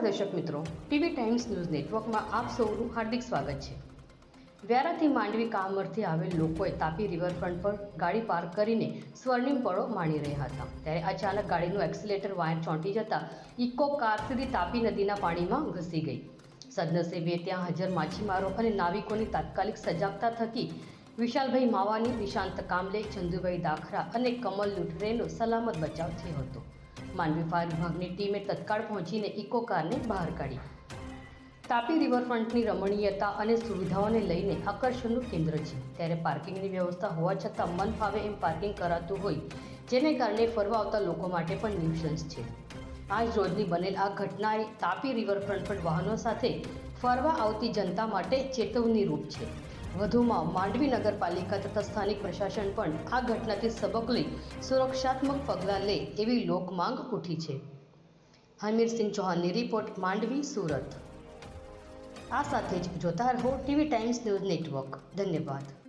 દર્શક મિત્રો. TV times news નેટવર્કમાં આપ સૌનું હાર્દિક સ્વાગત છે. વ્યારાથી માંડવી કામરથી આવેલ લોકોએ તાપી રિવરફ્રન્ટ પર ગાડી પાર્ક કરીને સ્વર્ણિમ પળો માણી રહ્યા હતા. ત્યારે અચાનક ગાડીનું એક્સિલેટર વાયર ચોંટી જતા ઇકો કાર સીધી તાપી નદીના પાણીમાં ઘસી ગઈ. સદનસીબે ત્યાં હાજર માછીમારો અને નાવિકોની તાત્કાલિક સજાગતા થકી વિશાલભાઈ માવાની, નિશાંત કામલે, ચંદુભાઈ દાખરા અને કમલ લુઠરેનો સલામત બચાવ થયો હતો. માંડવી ફાયર વિભાગની ટીમે તત્કાળ પહોંચીને ઇકો કારને બહાર કાઢી. તાપી રિવરફ્રન્ટની રમણીયતા અને સુવિધાઓને લઈને આકર્ષણનું કેન્દ્ર છે. ત્યારે પાર્કિંગની વ્યવસ્થા હોવા છતાં મન ફાવે એમ પાર્કિંગ કરાતું હોય, જેને કારણે ફરવા આવતા લોકો માટે પણ ન્યુસન્સ છે. આજ રોજની બનેલ આ ઘટનાએ તાપી રિવરફ્રન્ટ પર વાહનો સાથે ફરવા આવતી જનતા માટે ચેતવણી રૂપ છે. વધુમાં માંડવી નગરપાલિકા તથા સ્થાનિક પ્રશાસન પણ આ ઘટનાથી સબક લઈ સુરક્ષાત્મક પગલાં લે એવી લોકમાંગ ઉઠી છે. હમીરસિંહ ચૌહાણની રિપોર્ટ માંડવી, સુરત. આ સાથે જ જોતા રહો ટીવી ટાઈમ્સ ન્યૂઝ નેટવર્ક. ધન્યવાદ.